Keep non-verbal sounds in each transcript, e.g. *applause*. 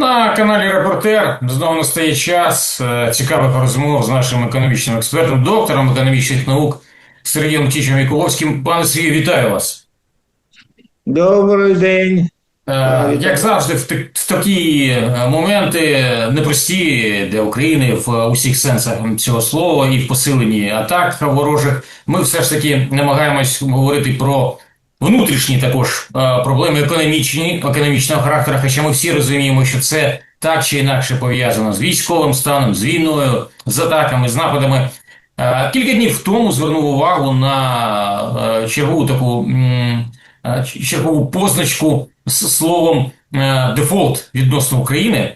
На каналі Репортер знову настає час е, цікавих розмов з нашим економічним експертом, доктором економічних наук Сергієм Тічем Миколовським. Пане Сергію, вітаю вас. Добрий день. Е, Як завжди, в такі е, моменти непрості для України в усіх сенсах цього слова і в посиленні атак ворожих, ми все ж таки намагаємось говорити про внутрішні також е, проблеми економічні, економічного характеру, хоча ми всі розуміємо, що це так чи інакше пов'язано з військовим станом, з війною, з атаками, з нападами. Е, Кілька днів тому звернув увагу на е, чергову таку чергову позначку з словом дефолт відносно України.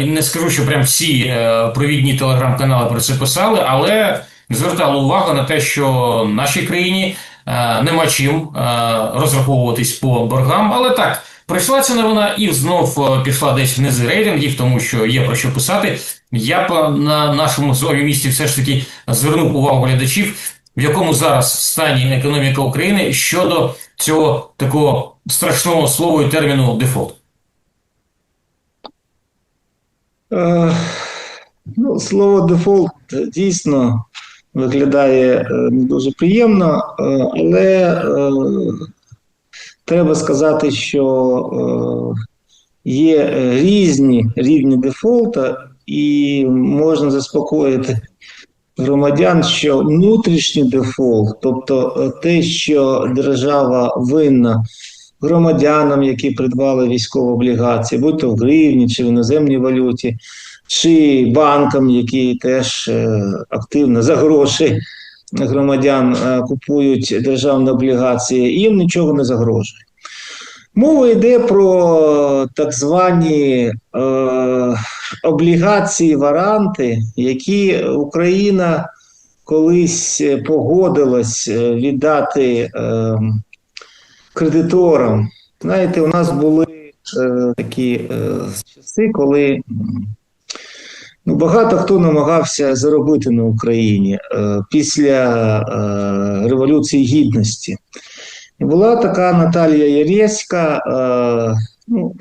Не скажу, що прям всі провідні телеграм-канали про це писали, але звертали увагу на те, що нашій країні нема чим е, розраховуватись по боргам. Але так, прийшла ця новина і знов е, пішла десь в низи рейтингів, тому що є про що писати. Я б на нашому з вами місці все ж таки звернув увагу глядачів, в якому зараз стані економіка України щодо цього такого страшного слова і терміну дефолт. Е, ну, слово дефолт дійсно виглядає е, не дуже приємно, е, але е, треба сказати, що є різні рівні дефолта, і можна заспокоїти громадян, що внутрішній дефолт, тобто те, що держава винна громадянам, які придбали військові облігації, будь то в гривні чи в іноземній валюті, чи банкам, які теж е, активно за гроші громадян е, купують державні облігації, їм нічого не загрожує. Мова йде про так звані е, облігації варанти, які Україна колись погодилась е, віддати е, кредиторам. Знаєте, у нас були е, такі е, часи, коли ну, багато хто намагався заробити на Україні е, після е, Революції Гідності. І була така Наталія Яреська, е, ну,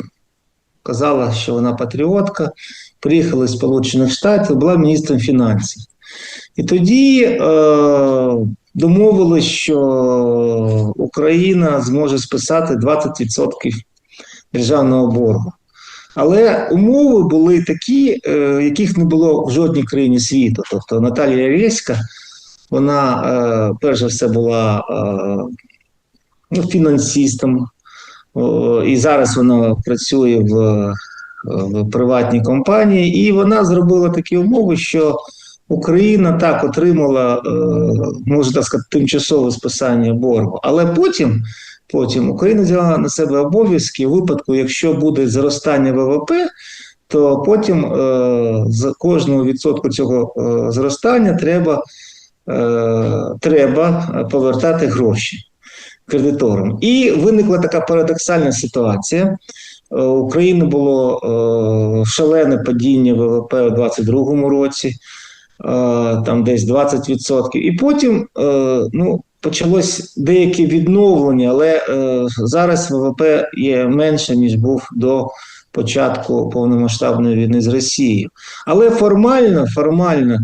казала, що вона патріотка, приїхала з Сполучених Штатів, була міністром фінансів. І тоді е, домовились, що Україна зможе списати 20% державного боргу. Але умови були такі, е, яких не було в жодній країні світу. Тобто Наталія Євєська, вона е, перш за все була е, ну, фінансистом, і зараз вона працює в, в приватній компанії, і вона зробила такі умови, що Україна так отримала, можна сказати, тимчасове списання боргу. Але потім, потім Україна взяла на себе обов'язки у випадку, якщо буде зростання ВВП, то потім е, з кожного відсотку цього е, зростання треба, е, треба повертати гроші кредиторам. І виникла така парадоксальна ситуація. Е, У України було е, шалене падіння ВВП у 2022 році, е, там десь 20%. І потім е, ну, почалось деяке відновлення, але е, зараз ВВП є менше, ніж був до початку повномасштабної війни з Росією. Але формально, формально,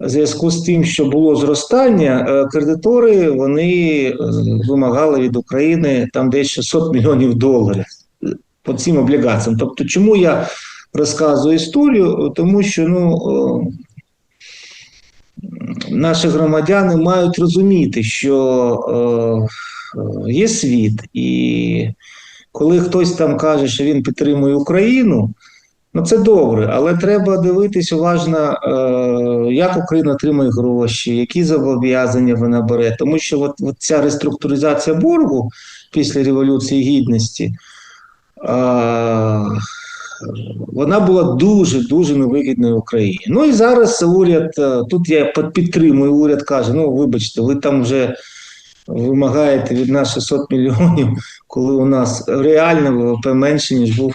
в зв'язку з тим, що було зростання, е, кредитори вони е, вимагали від України там десь 600 мільйонів доларів по цим облігаціям. Тобто, чому я розказую історію? Тому що ну, е, наші громадяни мають розуміти, що е, е, є світ, і коли хтось там каже, що він підтримує Україну. Ну, це добре, але треба дивитись уважно, е, як Україна отримує гроші, які зобов'язання вона бере. Тому що от, от ця реструктуризація боргу після Революції Гідності, е, вона була дуже дуже невигідною Україні. Ну і зараз уряд, е, тут я підтримую, уряд каже: ну вибачте, ви там вже вимагаєте від нас 600 мільйонів, коли у нас реально ВВП менше, ніж був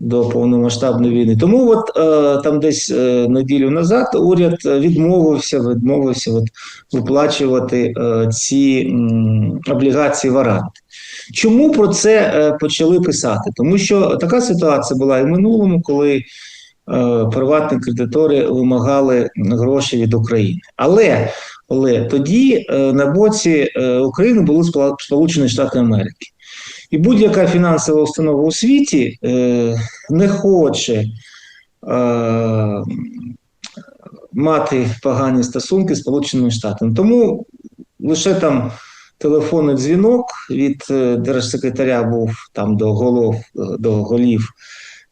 до повномасштабної війни. Тому от е, там десь е, неділю назад уряд відмовився, відмовився от, виплачувати ці облігації варанти. Чому про це е, почали писати? Тому що така ситуація була і в минулому, коли е, приватні кредитори вимагали гроші від України. Але, але тоді е, на боці України були Сполучені Штати Америки. І будь-яка фінансова установа у світі не хоче мати погані стосунки з Сполученими Штатами. Тому лише там телефонний дзвінок від е, держсекретаря був там до голов е, до голів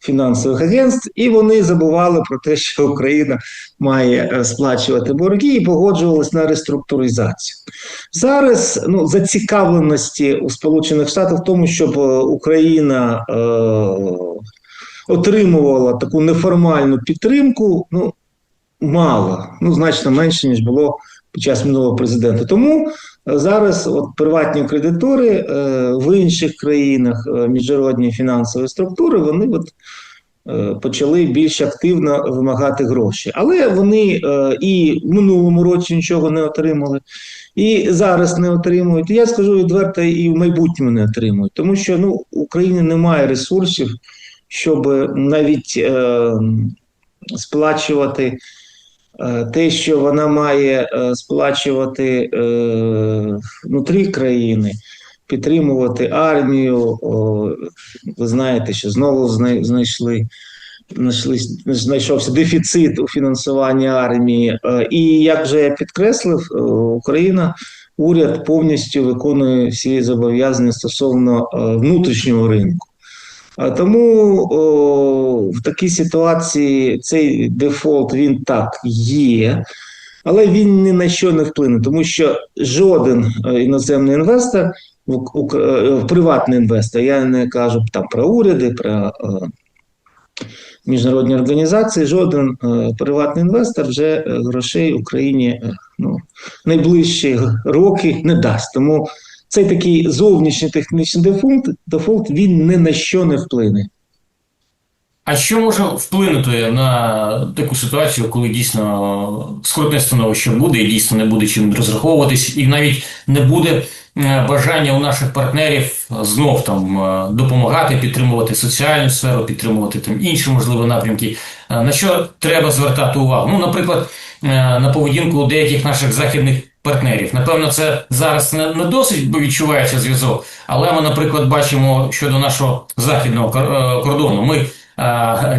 фінансових агентств, і вони забували про те, що Україна має е, сплачувати борги і погоджувалися на реструктуризацію. Зараз ну, зацікавленості у Сполучених Штатах в тому, щоб Україна е, отримувала таку неформальну підтримку, ну мало, ну значно менше ніж було під час минулого президента. Тому е, зараз от приватні кредитори е, в інших країнах е, міжнародні фінансові структури вони от. Почали більш активно вимагати гроші, але вони і в минулому році нічого не отримали, і зараз не отримують. Я скажу відверто, і в майбутньому не отримують, тому що ну Україні немає ресурсів, щоб навіть е, сплачувати те, що вона має е, сплачувати е, внутрі країни, підтримувати армію. Ви знаєте, що знову знай- знайшли. Знайшовся дефіцит у фінансуванні армії, Е, і як же я підкреслив, е, Україна, уряд повністю виконує всі зобов'язання стосовно е, внутрішнього ринку. Тому о, в такій ситуації цей дефолт він так є, але він ні на що не вплине, тому що жоден е, іноземний інвестор, в, Ук- е, приватний інвестор, я не кажу там про уряди, про е, міжнародні організації, жоден приватний інвестор вже грошей Україні ну, найближчі роки не дасть. Тому цей такий зовнішній технічний дефолт, дефолт він ні на що не вплине. А що може вплинути на таку ситуацію, коли дійсно скрутне становище буде, і дійсно не буде чим розраховуватись, і навіть не буде е, бажання у наших партнерів знов там е, допомагати, підтримувати соціальну сферу, підтримувати там інші можливі напрямки. Е, На що треба звертати увагу? Ну, наприклад, на поведінку деяких наших західних партнерів. Напевно, це зараз не, досить, відчувається зв'язок. Але ми, наприклад, бачимо щодо нашого західного е, кордону. Ми е,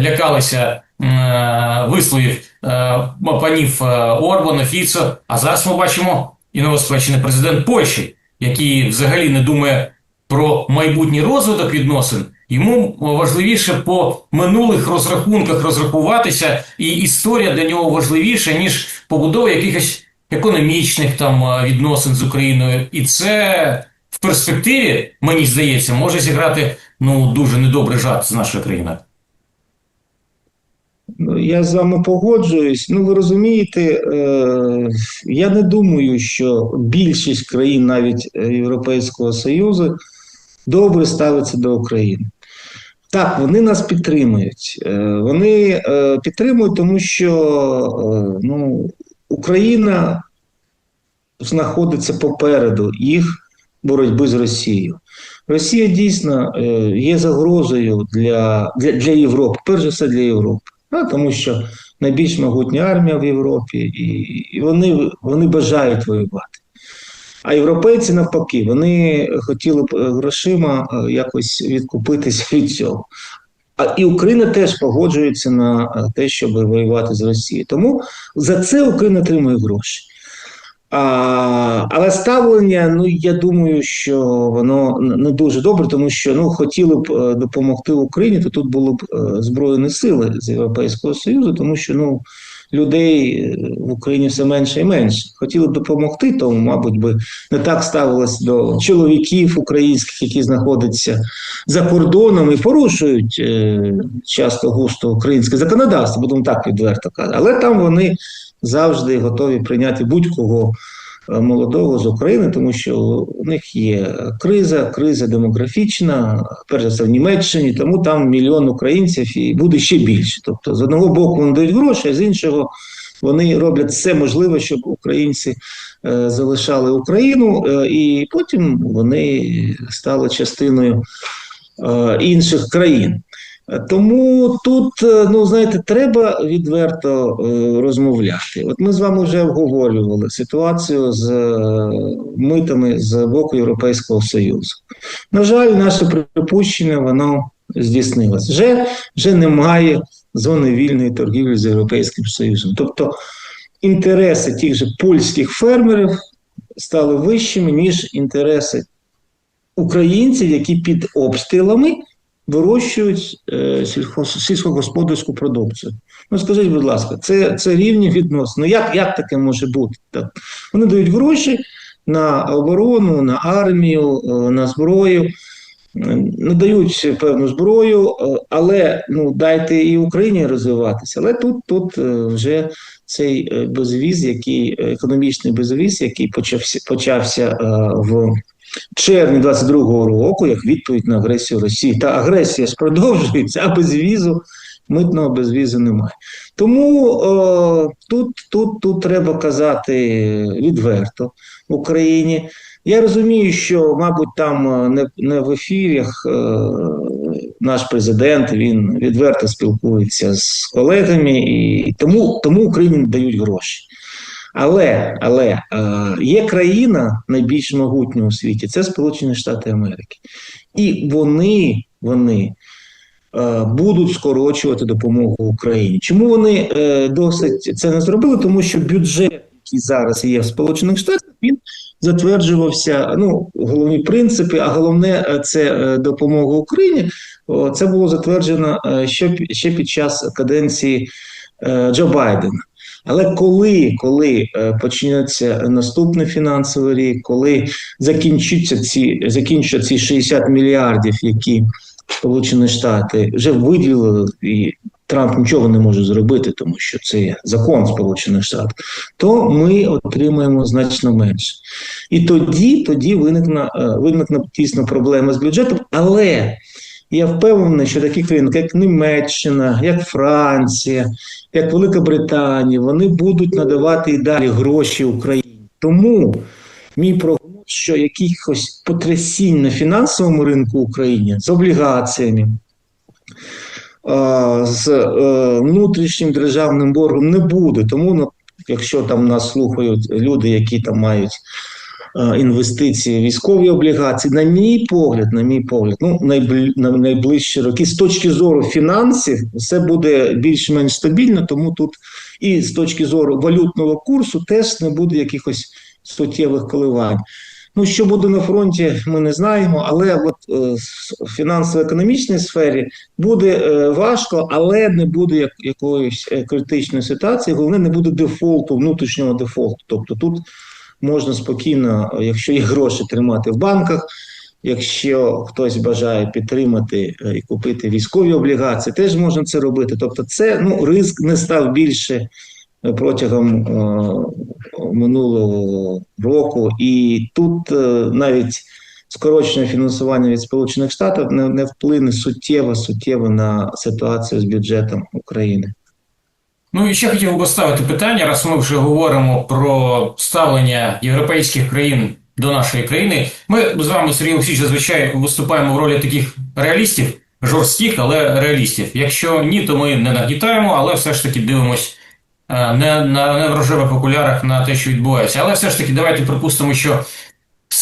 лякалися е, висловів панів Орбана, Фіцо, а зараз ми бачимо і новоспечений президент Польщі, який взагалі не думає про майбутній розвиток відносин. Йому важливіше по минулих розрахунках розрахуватися, і історія для нього важливіша, ніж побудова якихось економічних там е, відносин з Україною. І це в перспективі, мені здається, може зіграти ну дуже недобрий жарт з нашою країною. Ну, я з вами погоджуюсь. Ну, ви розумієте, е, я не думаю, що більшість країн, навіть е, Європейського Союзу, добре ставиться до України. Так, вони нас підтримують. Е, вони підтримують, тому що ну, Україна знаходиться попереду їх боротьби з Росією. Росія дійсно е, є загрозою для, для, для Європи, перш за все для Європи. А, тому що найбільш могутня армія в Європі, і, і вони, вони бажають воювати. А європейці навпаки, вони хотіли б е, грошима е, якось відкупитися від цього. А і Україна теж погоджується на е, те, щоб воювати з Росією. Тому за це Україна отримує гроші. А, але ставлення, ну я думаю, що воно не дуже добре, тому що ну хотіли б е, допомогти Україні, то тут були б е, збройні сили з Європейського Союзу, тому що ну людей е, в Україні все менше і менше. Хотіли б допомогти, тому, мабуть, би не так ставилось до чоловіків українських, які знаходяться за кордоном і порушують е, часто густо українське законодавство, будемо так відверто казати. Але там вони завжди готові прийняти будь-кого молодого з України, тому що у них є криза, криза демографічна, перш за все в Німеччині, тому там мільйон українців і буде ще більше. Тобто, з одного боку вони дають гроші, а з іншого Вони роблять все можливе, щоб українці е, залишали Україну, е, і потім вони стали частиною е, інших країн. Тому тут, е, ну знаєте, треба відверто е, розмовляти. От ми з вами вже обговорювали ситуацію з е, митами з боку Європейського Союзу. На жаль, наше припущення воно здійснилось. Вже, вже немає зони вільної торгівлі з Європейським Союзом. Тобто інтереси тих же польських фермерів стали вищими, ніж інтереси українців, які під обстрілами вирощують е, сільськогосподарську продукцію. Ну скажіть, будь ласка, це, це рівні відносини. Ну як, як таке може бути? Так? Вони дають гроші на оборону, на армію, е, на зброю. е, Надають певну зброю, е, але ну дайте і Україні розвиватися. Але тут, тут вже цей безвіз, який економічний безвіз, який почався почався в червні 22-го року, як відповідь на агресію Росії. Та агресія ж продовжується, а безвізу, митного безвізу немає. Тому е, тут, тут, тут треба казати відверто Україні. Я розумію, що, мабуть, там е, не, не в ефірах е, наш президент він відверто спілкується з колегами, і тому, тому Україні дають гроші. Але, але е, є країна найбільш могутня у світі, це Сполучені Штати Америки. І вони, вони е, будуть скорочувати допомогу Україні. Чому вони е, досить це не зробили? Тому що бюджет, який зараз є в Сполучених Штатах, він затверджувався. Ну, головні принципи, а головне е, це е, допомога Україні. О, Це було затверджено е, ще, ще під час каденції Джо Байдена. Але коли, коли е, почнеться наступний фінансовий рік, коли закінчаться ці, закінчаться ці 60 мільярдів, які Сполучені Штати вже виділили, і Трамп нічого не може зробити, тому що це закон Сполучених Штатів, то ми отримаємо значно менше. І тоді, тоді виникне, е, виникне дійсно проблема з бюджетом, але я впевнений, що такі країни, як Німеччина, як Франція, як Велика Британія, вони будуть надавати і далі гроші Україні. Тому мій прогноз, що якихось потрясінь на фінансовому ринку України з облігаціями, з е, внутрішнім державним боргом не буде. Тому, ну, якщо там нас слухають люди, які там мають інвестиції військові облігації, на мій погляд, на мій погляд, ну на найближчі роки, з точки зору фінансів, все буде більш-менш стабільно, тому тут і з точки зору валютного курсу теж не буде якихось суттєвих коливань. Ну, що буде на фронті, ми не знаємо, але от е, в фінансово-економічній сфері буде е, важко, але не буде як, якоїсь е, критичної ситуації. Головне, не буде дефолту, внутрішнього дефолту. Тобто тут можна спокійно, якщо є гроші, тримати в банках. Якщо хтось бажає підтримати е, і купити військові облігації, теж можна це робити. Тобто, це ну ризик не став більше е, протягом е, минулого року, і тут е, навіть скорочення фінансування від Сполучених Штатів не, не вплине суттєво суттєво на ситуацію з бюджетом України. Ну і ще хотів би поставити питання, раз ми вже говоримо про ставлення європейських країн до нашої країни. Ми з вами, Сергій Олексійович, зазвичай виступаємо в ролі таких реалістів, жорстких, але реалістів. Якщо ні, то ми не нагнітаємо, але все ж таки дивимось е, не на не в рожевих окулярах на те, що відбувається. Але все ж таки, давайте припустимо, що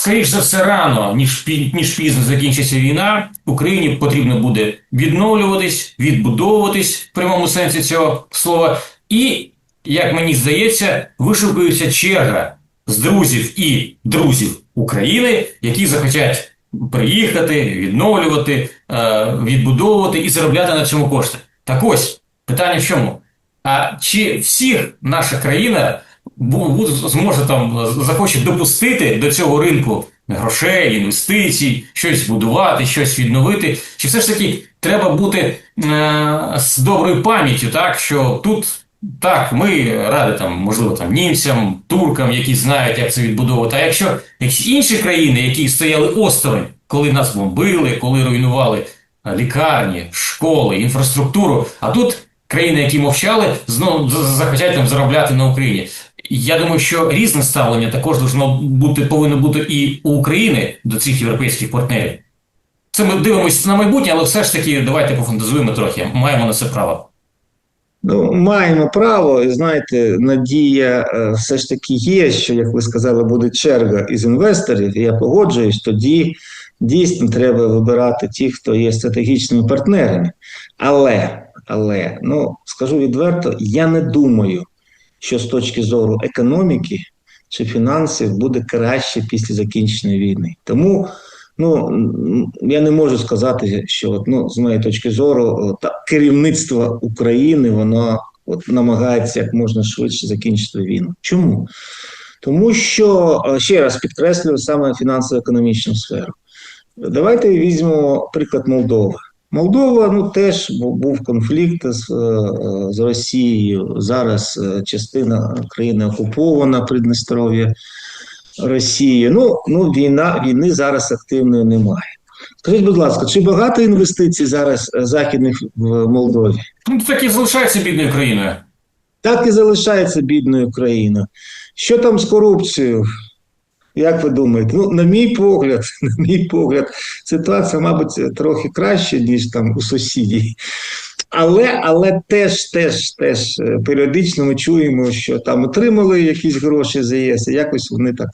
скоріш за все рано, ніж, ніж пізно закінчиться війна, Україні потрібно буде відновлюватись, відбудовуватись в прямому сенсі цього слова. І, як мені здається, вишукується черга з друзів і друзів України, які захотять приїхати, відновлювати, е, відбудовувати і заробляти на цьому кошти. Так ось питання в чому? А чи всіх наша країна зможе там е, захоче допустити до цього ринку грошей, інвестицій, щось будувати, щось відновити? Чи все ж таки треба бути е, з доброю пам'яттю, так що тут так, ми раді там, можливо, там німцям, туркам, які знають, як це відбудовувати. А якщо якісь інші країни, які стояли осторонь, коли нас бомбили, коли руйнували е, лікарні, школи, інфраструктуру, а тут країни, які мовчали, знову захотять там заробляти на Україні. Я думаю, що різне ставлення також бути, повинно бути і у України до цих європейських партнерів. Це ми дивимося на майбутнє, але все ж таки давайте пофантазуємо трохи. Маємо на це право. Ну, маємо право, і знаєте, надія е, все ж таки є, що, як ви сказали, буде черга із інвесторів, і я погоджуюсь, тоді дійсно треба вибирати ті, хто є стратегічними партнерами. Але, але, ну, скажу відверто, я не думаю, що з точки зору економіки чи фінансів буде краще після закінчення війни. Тому Ну я не можу сказати, що ну, з моєї точки зору, та керівництво України воно от, намагається як можна швидше закінчити війну. Чому? Тому що ще раз підкреслюю саме фінансово-економічну сферу. Давайте візьмемо приклад Молдови. Молдова ну теж бу- був конфлікт з, е, з Росією. Зараз е, частина країни окупована Придністров'я. Росії. Ну, ну війна, війни зараз активної немає. Скажіть, будь ласка, чи багато інвестицій зараз е, західних в Молдові? Ну, так і залишається бідною країною. Так і залишається бідною країною. Що там з корупцією? Як ви думаєте? Ну, на мій погляд, *laughs* на мій погляд, ситуація, мабуть, трохи краще, ніж там у сусідів. Але, але теж, теж, теж е, періодично ми чуємо, що там отримали якісь гроші з ЄС, і якось вони так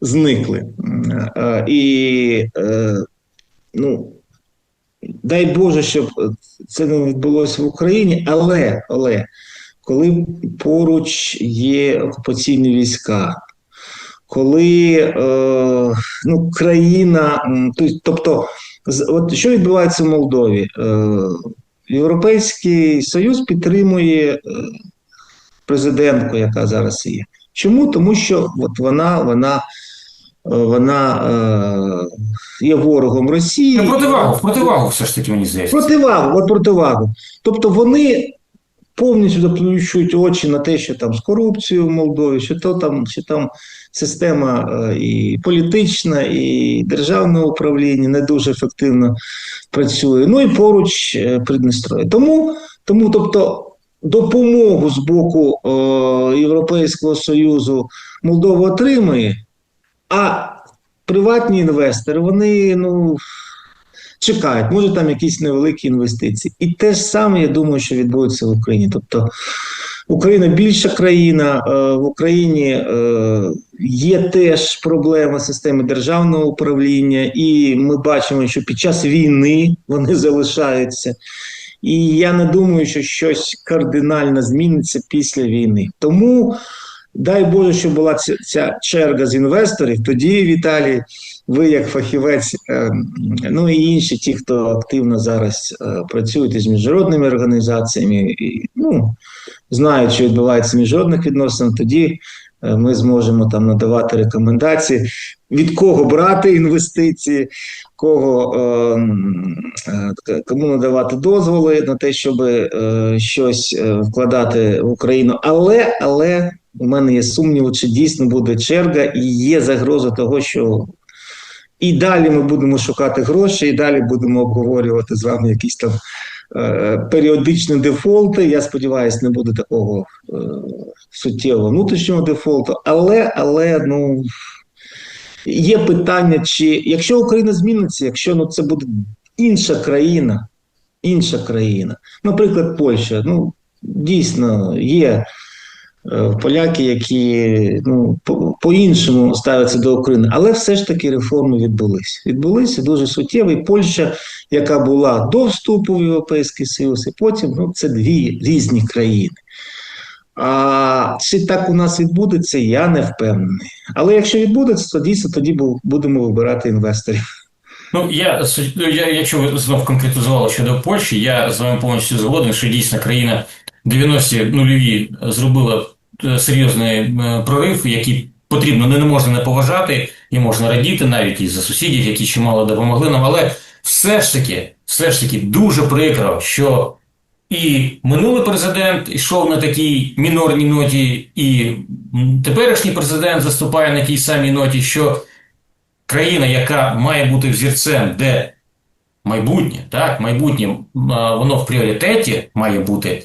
зникли. Е, І е, ну, дай Боже, щоб це не відбулося в Україні, але, але коли поруч є окупаційні війська, коли е, ну, країна, тобто, от що відбувається в Молдові? Е, Європейський Союз підтримує е, президентку, яка зараз є. Чому? Тому що от вона, вона, е, вона е, є ворогом Росії. Ну, противагу, противагу все ж таки, мені здається. Противагу, от противагу. Тобто вони повністю заплющують очі на те, що там з корупцією в Молдові, що то там, що там система е, і політична, і державне управління не дуже ефективно працює. Ну і поруч е, Придністров'я. Тому, тому, тобто, допомогу з боку е, Європейського Союзу Молдова отримує, а приватні інвестори, вони, ну чекають, може там якісь невеликі інвестиції. І те ж саме, я думаю, що відбудеться в Україні. Тобто Україна більша країна, е, в Україні е, є теж проблема системи державного управління, і ми бачимо, що під час війни вони залишаються. І я не думаю, що щось кардинально зміниться після війни. Тому дай Боже, щоб була ця, ця черга з інвесторів. Тоді, Віталій, ви як фахівець, е, ну і інші, ті, хто активно зараз е, працюють із міжнародними організаціями, і, ну, знають, що відбувається міжнародних відносинах, тоді е, ми зможемо там надавати рекомендації, від кого брати інвестиції, кого, е, е, кому надавати дозволи на те, щоб щось вкладати в Україну. Але, але у мене є сумніви, чи дійсно буде черга, і є загроза того, що і далі ми будемо шукати гроші, і далі будемо обговорювати з вами якісь там е, періодичні дефолти. Я сподіваюся, не буде такого е, суттєвого внутрішнього дефолту. Але, але ну є питання, чи якщо Україна зміниться, якщо ну це буде інша країна, інша країна, наприклад, Польща, ну дійсно є. Е, Поляки, які ну по- по-іншому ставляться до України, але все ж таки реформи відбулись. Відбулися дуже суттєві. Польща, яка була до вступу в Європейський Союз, і потім ну це дві різні країни. А чи так у нас відбудеться, я не впевнений. Але якщо відбудеться, то дійсно тоді будемо вибирати інвесторів. Ну, я, ну, я, якщо ви знов конкретизували щодо Польщі, я з вами повністю згоден, що дійсно країна 90-ті нульові зробила серйозний е, прорив, який потрібно не, не можна не поважати, і можна радіти навіть і за сусідів, які чимало допомогли нам. Але все ж таки, все ж таки дуже прикро, що і минулий президент йшов на такій мінорній ноті, і теперішній президент заступає на тій самій ноті, що країна, яка має бути взірцем, де майбутнє, так, майбутнє, воно в пріоритеті має бути,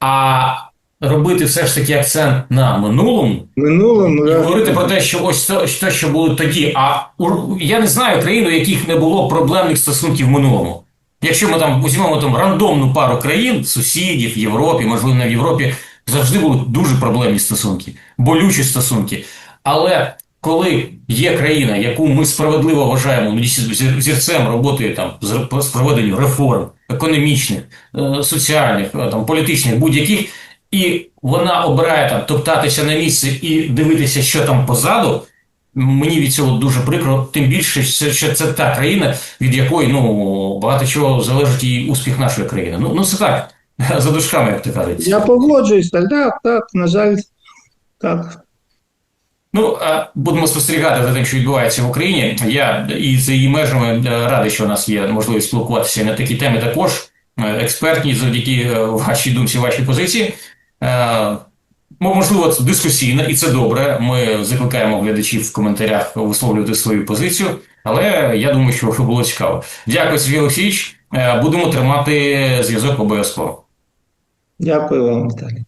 а робити все ж таки акцент на минулому. Минулому І да, говорити про те, що ось те, що було тоді. А у- я не знаю країн, у яких не було проблемних стосунків в минулому. Якщо ми там візьмемо там рандомну пару країн, сусідів в Європі, можливо, не в Європі, завжди були дуже проблемні стосунки, болючі стосунки. Але коли є країна, яку ми справедливо вважаємо ну, зірцем роботи там з проведенню реформ економічних, е, соціальних, е, там політичних, будь-яких, і вона обирає там топтатися на місці і дивитися, що там позаду. Мені від цього дуже прикро, тим більше, що це та країна, від якої ну багато чого залежить і успіх нашої країни. Ну, ну це так, *laughs* за дужками, як то кажуть. Я погоджуюсь, так, так, так, на жаль, так. Ну, а будемо спостерігати за тим, що відбувається в Україні. Я і за її межами е, радий, що у нас є можливість спілкуватися на такі теми також. е, Експертні, завдяки е, вашій думці, вашій позиції. Е, Можливо, це дискусійно, і це добре. Ми закликаємо глядачів в коментарях висловлювати свою позицію, але я думаю, що *laughs* було цікаво. Дякую, Сергій Олексійович. Е, Будемо тримати зв'язок обов'язково. Дякую вам, Віталій.